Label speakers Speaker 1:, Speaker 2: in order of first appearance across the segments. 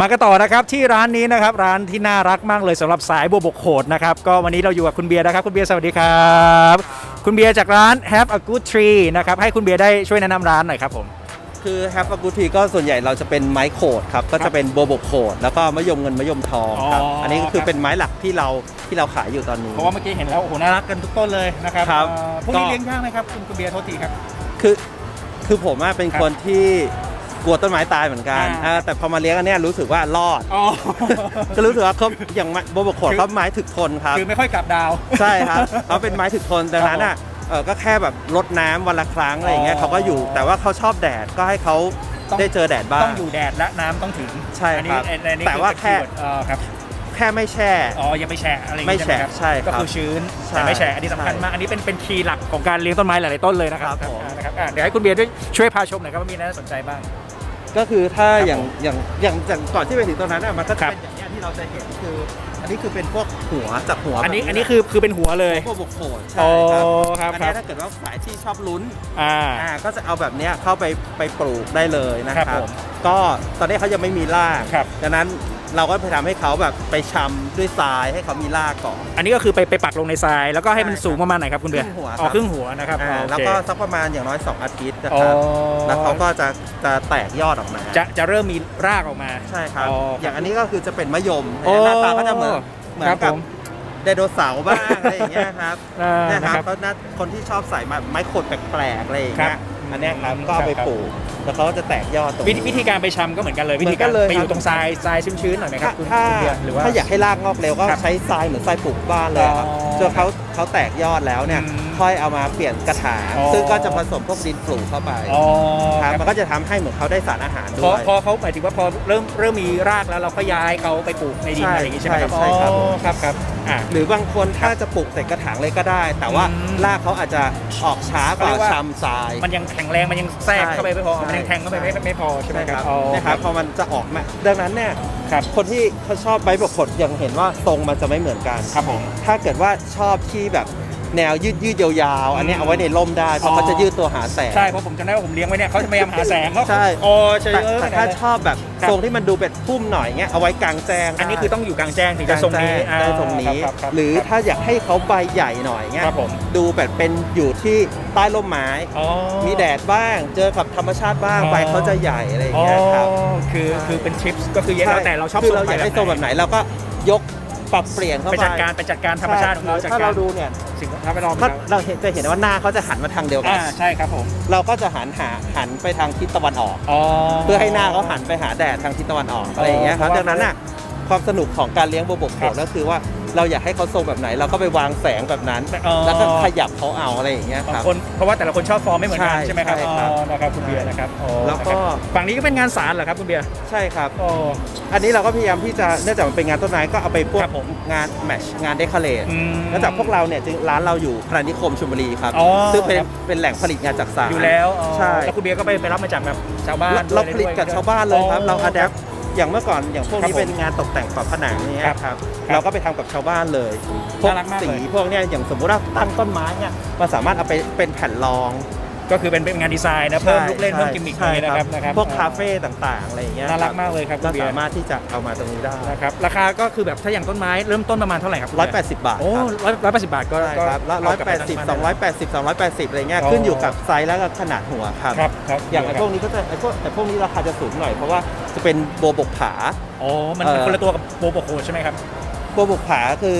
Speaker 1: มากันต่อนะครับที่ร้านนี้นะครับร้านที่น่ารักมากเลยสำหรับสายบัวบกโขดนะครับก็วันนี้เราอยู่กับคุณเบียร์นะครับคุณเบียร์สวัสดีครับ คุณเบียร์จากร้าน Have a Good Tree นะครับให้คุณเบียร์ได้ช่วยแนะนำร้านหน่อยครับผม
Speaker 2: คือ Have a Good Tea ก็ส่วนใหญ่เราจะเป็นไม้โขดครับก็จะเป็นโบวบกโขดแล้วก็มะยมเงินมะยมทองครับ
Speaker 1: อ๋ออั
Speaker 2: อันนี้ก็คื
Speaker 1: ค
Speaker 2: อ
Speaker 1: รับ
Speaker 2: เป็นไม้หลักที่เราที่เราขายอยู่ตอนนี้
Speaker 1: เพราะว่าเมื่อกี้เห็นแล้วโอ้โหน่ารักกันทุกต้นเลยนะครับ
Speaker 2: ครับ
Speaker 1: เอ่อพวกนี้
Speaker 2: ก็
Speaker 1: เลี้ยงยากไหมครับคุณคุณเบียร์โทษทีครับ
Speaker 2: คือคือผมอะเป็น
Speaker 1: ครับ
Speaker 2: คนที่ กลัวต้นไม้ตายเหมือนกัน
Speaker 1: อ่า
Speaker 2: อ่าแต่พอมาเลี้ยงอันเนี้ยรู้สึกว่ารอด
Speaker 1: อ๋อ
Speaker 2: ก็รู้สึกว่าเขาอย่างไม้โบวบกโขด
Speaker 1: คือ
Speaker 2: เขาไม้ถึกทนครับ
Speaker 1: คือไม่ค่อยกลับดาว
Speaker 2: ใช่ครับเขาเป็นไม้ถึกทนดังนั้นอะเออก็แค่แบบรดน้ำวันละครั้งอะไรอย่างเงี้ย
Speaker 1: อ๋อ
Speaker 2: เขาก็อยู่ แต่ว่าเขาชอบแดดก็ให้เขา
Speaker 1: ต้อง
Speaker 2: ได้เจอแดดบ้าง
Speaker 1: ต้องอยู่แดดและน้ำต้องถึง
Speaker 2: ใช่
Speaker 1: อัน
Speaker 2: ค
Speaker 1: นี้
Speaker 2: รับ
Speaker 1: อันอันนี้
Speaker 2: แต่ว่า
Speaker 1: อ
Speaker 2: แค่
Speaker 1: keyword เอ่อครับ
Speaker 2: แค่ไม่แช่
Speaker 1: อ๋อยังไม่แฉะอะไรอย่าง
Speaker 2: ไม่
Speaker 1: งี้ใช่ไหมครับ
Speaker 2: แฉะใช่ครับ
Speaker 1: ก็คือชื้น
Speaker 2: ใช่
Speaker 1: แต่ไม่แฉะอันนี้สำคัญ
Speaker 2: ใช่
Speaker 1: มาก อันนี้เป็นเป็นคีย์หลักของการเลี้ยงต้นไม้หลายๆต้นเลยนะครับ
Speaker 2: ครับผม
Speaker 1: อ่านะครับอะเดี๋ยวให้คุณเบียร์ด้วยช่วยพาชมหน่อยครับว่ามีน่าสนใจบ้าง
Speaker 2: ก็คือถ้า
Speaker 1: ครับ
Speaker 2: อย่าง
Speaker 1: ผม
Speaker 2: อย่างอย่างอย่างก่อนที่ไปถึงตรงนั้นน่ะมันก็
Speaker 1: ครั
Speaker 2: จะ
Speaker 1: บ
Speaker 2: เป็นอย่างเงี้ยที่เราจะเห็นคือ อันนี้คือเป็นพวกหัวจากหัว
Speaker 1: อันนี้
Speaker 2: แบบ
Speaker 1: อันนี้คือคือเป็นหัวเลย
Speaker 2: พวกบุกโขด
Speaker 1: อ๋
Speaker 2: ใช่
Speaker 1: อ
Speaker 2: ครับ
Speaker 1: ครับ
Speaker 2: อัน
Speaker 1: ครับ
Speaker 2: นี้ถ้าเกิดว่าสายที่ชอบลุ้น
Speaker 1: อ่า
Speaker 2: อ่าก็จะเอาแบบเนี้ยเข้าไปไปปลูกได้เลยนะค
Speaker 1: ครั
Speaker 2: รั
Speaker 1: บบผม
Speaker 2: ก็ตอนนี้เขายังไม่มีราก
Speaker 1: ครับ
Speaker 2: ดังนั้น เราก็พยายามให้เขาแบบไปชำด้วยทรายให้เขามีรากก่อน
Speaker 1: อันนี้ก็คือไปไปปักลงในทราย แล้วก็ให้มัน
Speaker 2: ใช่
Speaker 1: สูงประมาณไหนครับคุณเบียร์
Speaker 2: ครึ่งหัว
Speaker 1: อ๋อ
Speaker 2: ครับ
Speaker 1: ครึ่งหัวนะครับ
Speaker 2: อ่า
Speaker 1: โอเค
Speaker 2: แล้วก็สักประมาณอย่างน้อย 2 อาทิตย์นะ
Speaker 1: อ๋อ
Speaker 2: ครับแล้วเขาก็จะจะแตกยอดออกมา
Speaker 1: จะจะเริ่มมีรากออกมา
Speaker 2: ใช่ครับ
Speaker 1: อ๋อ
Speaker 2: อ
Speaker 1: อย่าง
Speaker 2: อันนี้ก็คือจะเป็นมะยม
Speaker 1: โอ้
Speaker 2: หน้าตาก็จะเหมือนเหมือ
Speaker 1: ครั
Speaker 2: น
Speaker 1: บ
Speaker 2: กับ
Speaker 1: ผม
Speaker 2: ไดโนเสาร์บ้างอะไรอย่างเงี้ยครับ
Speaker 1: อ่า
Speaker 2: เนี่ย
Speaker 1: นะ
Speaker 2: ค
Speaker 1: ค
Speaker 2: รั
Speaker 1: รั
Speaker 2: บบเขาน่าคนที่ชอบใส่มาไม้ขดแปลกๆอะไรอย่าง
Speaker 1: ครั
Speaker 2: เงี้
Speaker 1: บ
Speaker 2: ยอันเนี้ยครับ
Speaker 1: อืม
Speaker 2: ก็เอาไป
Speaker 1: ครับ
Speaker 2: ปลูก แล้วเขาก็จะแตกยอดตรง
Speaker 1: วิธี
Speaker 2: นี้
Speaker 1: วิธีการไปชำก็เหมือนกันเลย
Speaker 2: เห
Speaker 1: วิ
Speaker 2: มื
Speaker 1: ธี
Speaker 2: อนกั
Speaker 1: การ
Speaker 2: นเลย
Speaker 1: ไปอยู่
Speaker 2: ครับ
Speaker 1: ตรงทรายทรายชื้นๆหน่อยไหมครั
Speaker 2: ถ้า
Speaker 1: บคุณ
Speaker 2: ถ้า
Speaker 1: คุณเบียร์หรือว่า
Speaker 2: ถ้าอยากให้รากงอกเร็วก็
Speaker 1: ครับ
Speaker 2: ใช้ทรายเหมือนทรายปลูกบ้านเลยครับ
Speaker 1: อ๋อ
Speaker 2: จนเขาเขาแตกยอดแล้วเนี่ย
Speaker 1: อืม
Speaker 2: ค่อยเอามาเปลี่ยนกระถาง
Speaker 1: อ๋อ
Speaker 2: ซึ่งก็จะผสมพวกดินปลูกเข้าไป
Speaker 1: อ๋อ
Speaker 2: ครับ
Speaker 1: ครับ
Speaker 2: มันก็จะทำให้เหมือนเขาได้สารอาหาร
Speaker 1: พ
Speaker 2: ด้
Speaker 1: อ
Speaker 2: วย
Speaker 1: พอเขาหมายถึงว่าพอเริ่มเริ่มมีรากแล้วเราก็ย้ายเขาไปปลูกในดิน
Speaker 2: ใช่
Speaker 1: อะไรอย่างงี้ใช่ไหมครับ
Speaker 2: ใช่ใช่ครับ
Speaker 1: อ๋อครับครับอ่า
Speaker 2: หรือบางคนถ้าจะปลูกใส่กระถางเลยก็ได้ แต่ว่า
Speaker 1: อืม
Speaker 2: รากเขาอาจจะออกช้ากว่า
Speaker 1: เขาเรียกว่า
Speaker 2: ชำทราย
Speaker 1: มันยังแข็งแรงมันยังแทรก
Speaker 2: ใช่
Speaker 1: เข้าไปไม่พอ
Speaker 2: ใช่
Speaker 1: มันยังแทงเข้าไปไม่ไม่พอใช่ไหมครับ
Speaker 2: นะ
Speaker 1: อ๋อ
Speaker 2: นะครับพอมันจะออกมาดังนั้นเนี่ย
Speaker 1: ครับ
Speaker 2: คนที่เขาชอบใบบกขดยังเห็นว่าทรงมันจะไม่เหมือนกัน
Speaker 1: ครับผม
Speaker 2: ถ้าเกิดว่าชอบที่แบบ แนวยืดยืดๆยาวๆ อันเนี้ย
Speaker 1: อืม
Speaker 2: เอาไว้ในร่มได้เพ
Speaker 1: อ๋
Speaker 2: ราะ
Speaker 1: อ
Speaker 2: เขาจะยืดตัวหาแสง
Speaker 1: ใช่เพราะผมจำได้ว่าผมเลี้ยงไว้เนี่ยเขาจะพยายามหาแสงเขา
Speaker 2: ใช่
Speaker 1: โอ้ใช่
Speaker 2: แต่
Speaker 1: เออ
Speaker 2: แต่ถ้าชอบแบบ
Speaker 1: ครับ
Speaker 2: ทรงที่มันดูเป็นพุ่มหน่อยเงี้ยเอาไว้กลางแจ้ง
Speaker 1: อันนี้คือต้องอยู่กลางแจ้งถึง
Speaker 2: ก
Speaker 1: จะ
Speaker 2: ลาง
Speaker 1: ทรง
Speaker 2: แจ้
Speaker 1: นี้
Speaker 2: งได้ทรงนี้า
Speaker 1: คบคบ
Speaker 2: หรือ
Speaker 1: คบ
Speaker 2: ถ้าอยากให้เขาใบใหญ่หน่อยเงี้ย
Speaker 1: ครับผม
Speaker 2: ดูแบบเป็นอยู่ที่ใต้ร่มไม้
Speaker 1: อ๋อ
Speaker 2: มีแดดบ้างเจอกับธรรมชาติบ้าง
Speaker 1: อ๋อ
Speaker 2: ใบเขาจะใหญ่อะไรอย่าง
Speaker 1: อ๋อ
Speaker 2: เงี้ยครับ
Speaker 1: คือคือเป็นทิปส์ก็คือแล้วแต่เราชอบ
Speaker 2: คือ
Speaker 1: ทรง
Speaker 2: เราอยากให้ทรงแบบไหนเราก็ยก ปรับเปลี่ยนเข้า
Speaker 1: ไป
Speaker 2: ไป
Speaker 1: จัดการไปจัดการธรรมชาติของเราจัด
Speaker 2: ถ้า
Speaker 1: การ
Speaker 2: เราดูเนี่ย
Speaker 1: สิ่งที่ไปลอง
Speaker 2: ถ้าเราเห็นจะเห็นว่าหน้าเขาจะหันมาทางเดียวกั
Speaker 1: อ่าใช่ครับผม
Speaker 2: เราก็จะหันหาหันไปทางทิศตะวันออก
Speaker 1: อ๋อ
Speaker 2: เพื่อให้หน้าเขาหันไปหาแดดทางทิศตะวันออกอะไรอย่างเงี้ยครับ
Speaker 1: เพราะว่า
Speaker 2: ดังนั้นน่ะความสนุกของการเลี้ยงโบวบกโข
Speaker 1: ครั
Speaker 2: ด
Speaker 1: บ
Speaker 2: ก็คือว่า เราอยากให้เขาทรงแบบไหน เราก็ไปวางแสงแบบนั้น
Speaker 1: อ๋อ
Speaker 2: แล้วก็ขยับเขาเอาอะไรอย่างเงี้ย
Speaker 1: บาง
Speaker 2: ครับ
Speaker 1: คนเพราะว่าแต่ละคนชอบฟอร์มไม่เหมือนกัน
Speaker 2: ใช่
Speaker 1: ใช่ไหมครับ
Speaker 2: ใช่
Speaker 1: อ๋
Speaker 2: ครับ
Speaker 1: อนะครับคุณเบียร์นะครับอ๋อ
Speaker 2: แล้วก็
Speaker 1: นะครับฝั่งนี้ก็เป็นงานสารเหรอครับคุณเบียร์
Speaker 2: ใช่ครับ
Speaker 1: อ๋อ
Speaker 2: อันนี้เราก็พยายามที่จะเนื่องจากมันเป็นงานต้นไม้ก็เอาไปพวก
Speaker 1: ครับผม
Speaker 2: งานแมชงานเดคอเรท
Speaker 1: อืม
Speaker 2: แล้วจากพวกเราเนี่ยจริงร้านเราอยู่พระนิคมชลบุรีครับ
Speaker 1: อ๋อ
Speaker 2: ซึ่งเป็น
Speaker 1: ครับ
Speaker 2: เป็นแหล่งผลิตงานจักสาน
Speaker 1: อยู่แล้วอ๋อ
Speaker 2: ใช่
Speaker 1: แล้วคุณเบียร์ก็ไปไปรับมาจากแบบชาวบ้าน
Speaker 2: เรา
Speaker 1: ด้วย
Speaker 2: ผลิตกับ
Speaker 1: ด้วย
Speaker 2: ชาวบ้านเลยครับ
Speaker 1: อ๋อ
Speaker 2: เราอัดแอป อย่างเมื่อก่อนอย่างพวก
Speaker 1: ครับ
Speaker 2: นี้
Speaker 1: ผม
Speaker 2: เป็นงานตกแต่งฝาผนังเนี่ย
Speaker 1: ครับ
Speaker 2: ครับ
Speaker 1: ครับ
Speaker 2: เราก็ไปทำกับชาวบ้านเลยพวก
Speaker 1: น่ารักมาก
Speaker 2: สี
Speaker 1: เลย
Speaker 2: พวกเนี้ยอย่างสมมุติว่าตั้งต้นไม้เนี่ยมันสามารถเอาไปเป็นแผ่นรอง
Speaker 1: ก็คือเป็นเป็นงานดีไซน์นะเพิ่มลูกเล่น
Speaker 2: ใช่
Speaker 1: เพิ่มกิมมิค
Speaker 2: ใช่
Speaker 1: อะไรนะครับนะครับ
Speaker 2: พวกคาเฟ่ต่างๆอะไรอย่างเงี้ย
Speaker 1: น่ารัก
Speaker 2: คบ
Speaker 1: มากเลยครับคุ
Speaker 2: ก็
Speaker 1: ณเบีย
Speaker 2: สา
Speaker 1: ร์
Speaker 2: มารถที่จะเอามาตรงนี้ได้
Speaker 1: นะครับราคาก็คือแบบถ้าอย่างต้นไม้เริ่มต้นประมาณเท่าไหร่ครับคุณ
Speaker 2: ร้อย
Speaker 1: เบี
Speaker 2: แป
Speaker 1: ยร์
Speaker 2: ดสิบบาท
Speaker 1: โอ้
Speaker 2: ครับ
Speaker 1: ร้อยร้อยแปดสิบบาทก็
Speaker 2: ใช่
Speaker 1: ก็
Speaker 2: ครับแล้ว
Speaker 1: เา
Speaker 2: ร้อย
Speaker 1: กับ
Speaker 2: แปดสิบ
Speaker 1: ทาง
Speaker 2: สองร้อยแปดสิบสองร้อยแปดสิบอะไรเงี้ย
Speaker 1: อ๋อ
Speaker 2: ขึ้นอยู่กับไซส์แล้วก็ขนาดหัวครับ
Speaker 1: ครับครับ
Speaker 2: อย่างไอ้พวกนี้ก็จะไอ้พวกไอ้พวกนี้ราคาจะสูงหน่อยเพราะว่าจะเป็นโบบกผา
Speaker 1: อ๋อมัน
Speaker 2: เอ่อ
Speaker 1: คนละตัวกับโบโบโคใช่ไหมครับ
Speaker 2: โบบกผาคือ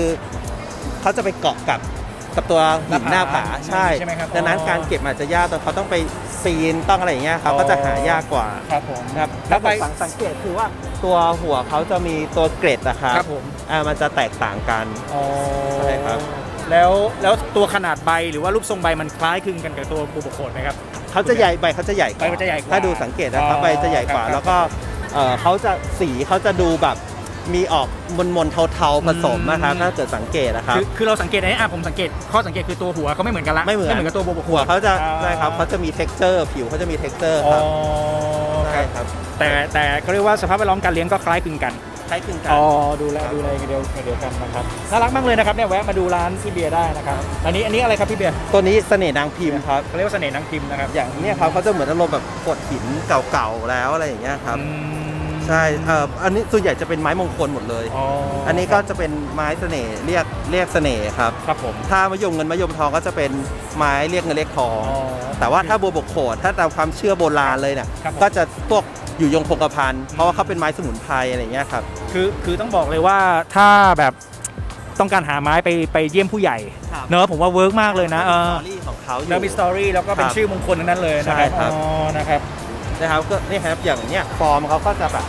Speaker 2: เขาจะไปเกาะกับ กับตัวหินหน้าผาใช่
Speaker 1: ใช่ไหมครับ
Speaker 2: ดังนั้น
Speaker 1: อ๋อ
Speaker 2: การเก็บอาจจะยากแต่เขาต้องไปปีนต้องอะไรอย่างเงี้ยครับ
Speaker 1: อ๋อ
Speaker 2: ก็จะหายากกว่า
Speaker 1: ครับผม
Speaker 2: นะครับ
Speaker 1: แล้
Speaker 2: แล้วว
Speaker 1: ไป
Speaker 2: ไปสังเกตคือว่าตัวหัวเขาจะมีตัวเกร็ดนะครับ
Speaker 1: ครับผม
Speaker 2: อ่ามันจะแตกต่างกัน
Speaker 1: อ๋อ
Speaker 2: ใช่ครับ
Speaker 1: แล้วแล้วตัวขนาดใบหรือว่ารูปทรงใบมันคล้ายคลึงกันกับตัวโบโบโคไหมครับ
Speaker 2: เขาจะใหญ่ใบเขาจะใหญ่กว่า
Speaker 1: ใบเขาจะใหญ่กว่า
Speaker 2: ถ้าดูสังเกตนะครับ
Speaker 1: อ๋อ
Speaker 2: ใบจะใหญ่กว่า
Speaker 1: ครับ
Speaker 2: แล้วก็เอ่อเขาจะสีเขาจะดูแบบ มีออกมนมนๆเทาๆผสมนะครับ
Speaker 1: อืม
Speaker 2: ถ้าเกิดสังเกตนะครับ
Speaker 1: คือคือเราสังเกตอันนี้อะผมสังเกตข้อสังเกตคือตัวหัวเขาไม่เหมือนกันละ
Speaker 2: ไม่เหมือน
Speaker 1: ไม่เหมือนกับตัวโบโบโค
Speaker 2: หัวเขาจะ
Speaker 1: อ่า
Speaker 2: ใช่ครับเขาจะมี texture ผิวเขาจะมี texture
Speaker 1: อ๋อ
Speaker 2: ครับ
Speaker 1: ครับ
Speaker 2: ใช่ครับ
Speaker 1: แต่แต่เขาเรียกว่าสภาพแวดล้อมการเลี้ยงก็คล้ายคลึงกัน
Speaker 2: คล้ายคลึงกัน
Speaker 1: อ๋อ ดูแล
Speaker 2: ครับ
Speaker 1: ดูแลกันเดียวกันเดียวกันนะครับ น่ารักมากเลยนะครับเนี่ยแวะมาดูร้านพี่เบียร์ได้นะครับ อันนี้อันนี้อะไรครับพี่เบียร์
Speaker 2: ตัวนี้เสน่ห์นางพิมพ์ครับ
Speaker 1: เขาเรียกว่าเสน่ห์นางพิมพ์นะครับ
Speaker 2: อย่างเนี้ยครับเขาจะเหมือนอารมณ์แบบกดหินเก่าๆแล้วอะไรอย่างเงี้ยครับ
Speaker 1: อืม
Speaker 2: ใช่เอ่ออันนี้ส่วนใหญ่จะเป็นไม้มงคลหมดเลย
Speaker 1: อ๋อ
Speaker 2: อั
Speaker 1: อั
Speaker 2: นนี้ก็จะเป็นไม้เสน่ห์เรียกเรียกเสน่ห์ครับ
Speaker 1: ครับผม
Speaker 2: ถ้ามะยมเงินมะยมทองก็จะเป็นไม้เรียกเงินเรียกทอง
Speaker 1: อ๋อ
Speaker 2: แต่ว่าถ้าบัวบกโขดถ้าตามความเชื่อโบราณเลยเนี่ย
Speaker 1: ครับผม
Speaker 2: ก็จะพวกอยู่ยงคงกระพันเพราะว่าเขาเป็นไม้สมุนไพรอะไรอย่างเงี้ยครับ
Speaker 1: คือคือต้องบอกเลยว่าถ้าแบบต้องการหาไม้ไปไปเยี่ยมผู้ใหญ่
Speaker 2: ครับ
Speaker 1: เนอะผมว่าเวิร์กมากเลยนะเออ
Speaker 2: สตอรี่ของเขาอยู่
Speaker 1: แล้วมีสตอรี่แล้วก็เป็น
Speaker 2: ครับ
Speaker 1: ชื่อมงคลทั้งนั้นเลยนะค
Speaker 2: ใช่
Speaker 1: รับ
Speaker 2: ครับ
Speaker 1: อ๋อนะครับ
Speaker 2: นะครับก็นี่ครับอย่างเนี้ยฟอร์มเขาก็จะแบบ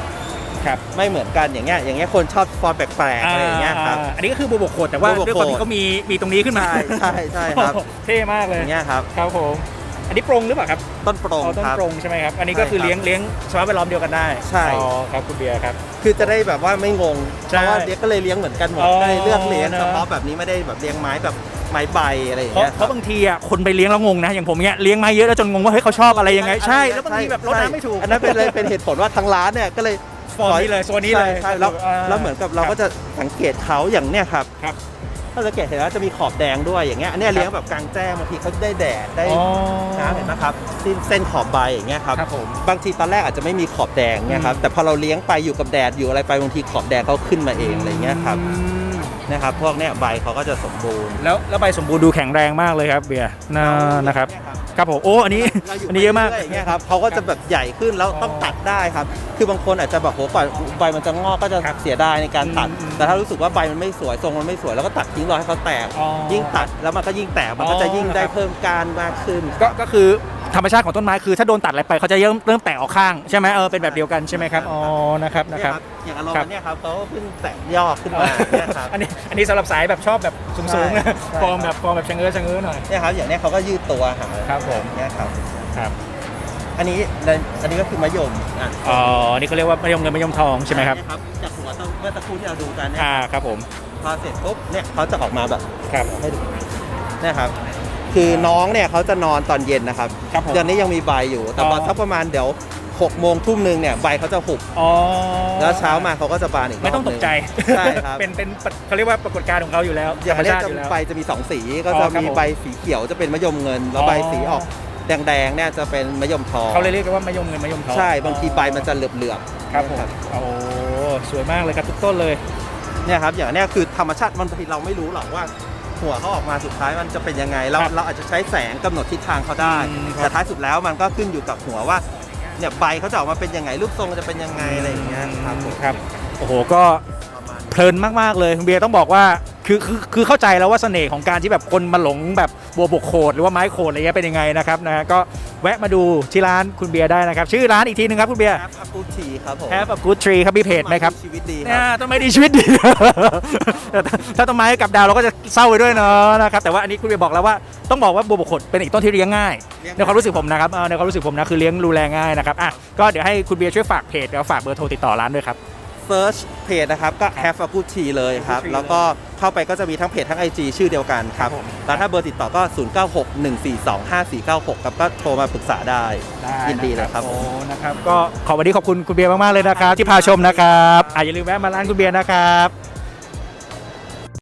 Speaker 1: ครับ
Speaker 2: ไม่เหมือนกันอย่างเงี้ยอย่างเงี้ยคนชอบฟอร์มแปลกๆอะไรอย่างเงี้ยครับ
Speaker 1: อ่าอันนี้ก็คือบัวบกโขดแต่ว่า
Speaker 2: บัวบก
Speaker 1: ด้วยความ
Speaker 2: โขด
Speaker 1: ที่เขามีมีตรงนี้ขึ้นมา
Speaker 2: ใช่ใช่ใช่ครับ
Speaker 1: โอ้โหเท่มากเลย
Speaker 2: อย่างเงี้ยครับ
Speaker 1: ครับผมอันนี้ปรงหรือเปล่าครับ
Speaker 2: ต้นโปรง
Speaker 1: อ๋อต้น
Speaker 2: ครับ
Speaker 1: ปรงใช่ไหมครับอันนี้ก็คือ
Speaker 2: ใช่ครับ
Speaker 1: เลี้ยงเลี้ยงสภาพแวดล้อมเดียวกันได้
Speaker 2: ใช่
Speaker 1: อ๋อครับคุณเบียร์ครับ
Speaker 2: คือจะได้แบบว่าไม่งง
Speaker 1: ใช่
Speaker 2: เพราะว่าเลี้ยงก็เลยเลี้ยงเหมือนกันหมด
Speaker 1: อ๋อ
Speaker 2: ก็เลยเลือกเลี้ยง
Speaker 1: นะ
Speaker 2: เฉพาะแบบนี้ไม่ได้แบบเลี้ยงไม้แบบ ไม้ใบอะไรอย่าง
Speaker 1: เพราะ
Speaker 2: เงี้ย
Speaker 1: เพราะบางทีอะคนไปเลี้ยงแล้วงงนะ อย่างผมเนี้ยเลี้ยงมาเยอะแล้วจนงงว่าเฮ้ยเขาชอบอะไรยังไงใช่ แล้วบางทีแบบรดน้ำไม่ถูก
Speaker 2: อันนั้นเป็นเลยเป็นเหตุผลว่าทางร้านเนี่ยก็เลย
Speaker 1: ฟอร์มนี้เลยโซนนี้เลย
Speaker 2: ใช่ใช่แล้ว
Speaker 1: อ่า
Speaker 2: แล้วเหมือนกับเราก็จะสังเกตเขาอย่างเนี้ยครับ
Speaker 1: ครับ
Speaker 2: ถ้าสังเกตเห็นแล้วจะมีขอบแดงด้วยอย่างเงี้ยอันเนี้ยเลี้ยงแบบกลางแจ้งบางทีเขาได้แดดได้
Speaker 1: อ๋อ
Speaker 2: น้ำเห็นไหมครับที่เส้นขอบใบอย่างเงี้ยครับ
Speaker 1: ครับผม
Speaker 2: บางทีตอนแรกอาจจะไม่มีขอบแดงเนี่ยครับ
Speaker 1: อืม
Speaker 2: แต่พอเราเลี้ยงไปอยู่กับแดดอยู่อะไรไปบางทีขอบแดงเขาขึ้นมาเองอะไรเงี้ยครับ
Speaker 1: อืม
Speaker 2: นะครับพวกเนี้ยใบเขาก็จะสมบูรณ์
Speaker 1: แล้วแล้วใบสมบูรณ์ดูแข็งแรงมากเลยครับเบียร์นะนะครับ ครับผมโอ้อันนี้
Speaker 2: เรา
Speaker 1: อันนี้เยอะมาก
Speaker 2: ไปรื่ๆอย่างเงี้ยครับเขาก็จะแบบใหญ่ขึ้นแล้วต้องตัดได้ครับ คือบางคนอาจจะแบบโหกว่าใบมันจะงอกก็จะ
Speaker 1: ครับ
Speaker 2: เสียดายในการตัด
Speaker 1: อืมอืม
Speaker 2: แต่ถ้ารู้สึกว่าใบมันไม่สวยทรงมันไม่สวยแล้วก็ตัดทิ้งรอให้เขาแตก
Speaker 1: อ๋อ
Speaker 2: ยิ่งตัดแล้วมันก็ยิ่งแตกมันก็จะยิ่งได้
Speaker 1: ครับ
Speaker 2: เพิ่มการมากขึ้น
Speaker 1: ก็ก็คือ ธรรมชาติของต้นไม้คือถ้าโดนตัดอะไรไปเขาจะเริ่มเริ่มแตกออกข้างใช่ไหมเออเป็นแบบเดียวกันใช่ไหมครับอ๋อนะครับนะ
Speaker 2: เนี่ย
Speaker 1: ครับ
Speaker 2: ครับ อย่างอารม
Speaker 1: ครับ
Speaker 2: ณ์เนี่ยครับเขาเพิ่งแตกยอดขึ้นมาเนี่ยครับ
Speaker 1: อันนี้อันนี้สำหรับสายแบบชอบแบบสูงๆนะ
Speaker 2: ใช่ใช่
Speaker 1: ฟอร์มแบบฟอร์มแบบชะเง้อชะเง้อหน่อย
Speaker 2: เนี่ยครับอย่างเนี้ยเขาก็ยืดตัวหา
Speaker 1: ครับผม
Speaker 2: เนี่ยครับ
Speaker 1: ครับ
Speaker 2: อันนี้อันนี้ก็คือมะยมอะ
Speaker 1: อ๋อนี่เขาเรียกว่ามะยมเงินมะยมทองใช่ไหมครับ
Speaker 2: เนี่ยจากหัวต้นเมื่อสักครู่ที่เราดูกันเนี่ย
Speaker 1: อ่าครับผม
Speaker 2: พอเสร็จปุ๊บเนี่ยเขาจะออกมาแบบ
Speaker 1: ครับ
Speaker 2: ให้ดูเนี่ยครับ คือน้องเนี่ยเขาจะนอนตอนเย็นนะครับ
Speaker 1: ครับผม
Speaker 2: เดือนนี้ยังมีใบอยู่ แต่พอ
Speaker 1: อ๋อ
Speaker 2: สักประมาณเดี๋ยวหกโมงทุ่มหนึ่งเนี่ยใบเขาจะหุบ
Speaker 1: อ๋อ
Speaker 2: แล้วเช้ามาเขาก็จะบานอีกรอบ
Speaker 1: ไม่ต้องตกใจ
Speaker 2: ใช่ครับ
Speaker 1: เป็นเป็นเขาเรียกว่าปรากฏการณ์ของเขาอยู่แล้ว
Speaker 2: อย่าง
Speaker 1: ธรรม
Speaker 2: เนี้ย
Speaker 1: ชาติ
Speaker 2: จะ
Speaker 1: อยู่แล้ว
Speaker 2: ใบจะมีสองสีก็
Speaker 1: อ๋
Speaker 2: จะ
Speaker 1: อครับ
Speaker 2: มี
Speaker 1: ผม
Speaker 2: ใบสีเขียวจะเป็นมะยมเงิน แล้ว
Speaker 1: อ๋อ
Speaker 2: ใบสีออกแดงๆเนี่ยจะเป็นมะยมทอง
Speaker 1: เขาเลยเรียกกันว่ามะยมเงินมะยมทอง
Speaker 2: ใช่บางทีใบมันจะเหลือบๆ
Speaker 1: ครับผมโอ้สวยมากเลยครับทุกต้นเลย
Speaker 2: เนี่ยครับอย่างเนี้ยคือธรรมชาติบางทีเราไม่รู้หรอกว่า หัวเขาออกมาสุดท้ายมันจะเป็นยังไง เรา
Speaker 1: ครับ
Speaker 2: เราอาจจะใช้แสงกำหนดทิศทางเขาได้
Speaker 1: อืมครับ
Speaker 2: แต่ท้ายสุดแล้วมันก็ขึ้นอยู่กับหัวว่าเนี่ยใบเขาจะออกมาเป็นยังไงรูปทรงจะเป็นยังไงอะไรอย่างเงี้ยครับผม
Speaker 1: ครับโอ้โหก็
Speaker 2: ประมาณ
Speaker 1: เพลินมากๆเลยคุณเบียร์ต้องบอกว่าคือคือคือเข้าใจแล้วว่าเสน่ห์ของการที่แบบคนมาหลงแบบบัวบกโขดหรือว่าไม้โขดอะไรเงี้ยเป็นยังไงนะครับนะก็ แวะมาดูที่ร้านคุณเบียร์ได้นะครับ ชื่อร้านอีกทีหนึงครับคุณเบียร์
Speaker 2: แอปอัพกูทีครับผม
Speaker 1: Have a good tree ครับมีเพจไหมครับ
Speaker 2: ชีวิตดีค
Speaker 1: เนี่ย
Speaker 2: รับ
Speaker 1: ต้นไม้ดีชีวิตดี แต่ถ้าต้นไม้กับดาวเราก็จะเศร้าไปด้วยเนาะนะครับแต่ว่าอันนี้คุณเบียร์บอกแล้วว่าต้องบอกว่าบัวบกโขดเป็นอีกต้นที่เลี้ยงง่าย ในความรู้สึกผมนะครับเอ่อในความรู้สึกผมนะคือเลี้ยงดูแลง่ายนะครับอะก็เดี๋ยวให้คุณเบียร์ช่วยฝากเพจแล้วฝากเบอร์โทรติดต่อร้านด้วยครับ
Speaker 2: เซิร์ชเพจนะครับ ก็ Have a good tea เลยครับ
Speaker 1: Good tea
Speaker 2: แล้วก็เข้าไปก็จะมีทั้งเพจทั้ง IG ชื่อเดียวกันครับ
Speaker 1: ครับผม
Speaker 2: แล้วถ้าเบอร์ติดต่อก็ 0961425496 ครับ ก็โทรมาปรึกษาได้ยินดีเลยครับ
Speaker 1: โอ้นะครับ ก็ขอวันนี้ขอบคุณคุณเบียร์มาก ๆ เลยนะครับ ที่พาชมนะครับอะอย่าลืมแวะมาร้านคุณเบียร์นะครับ